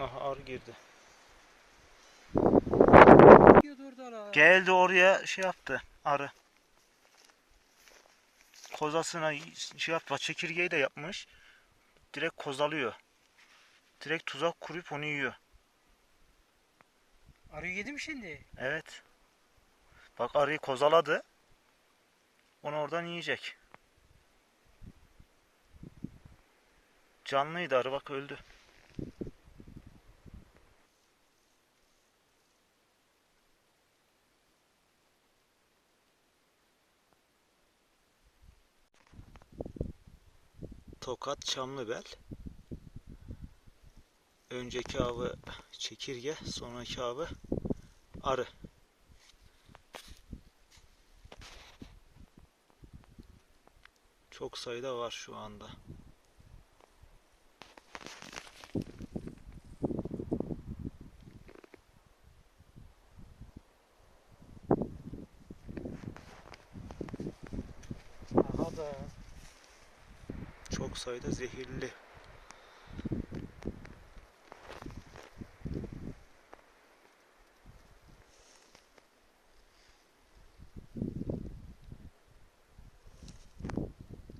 Aha arı girdi. Geldi oraya şey yaptı arı. Kozasına şey yaptı. Çekirgeyi de yapmış. Direkt kozalıyor. Direkt tuzak kurup onu yiyor. Arıyı yedi mi şimdi? Evet. Bak arıyı kozaladı. Onu oradan yiyecek. Canlıydı arı bak öldü. Tokat Çamlıbel. Önceki avı çekirge, sonraki avı arı. Çok sayıda var şu anda. Aha da. Çok sayıda zehirli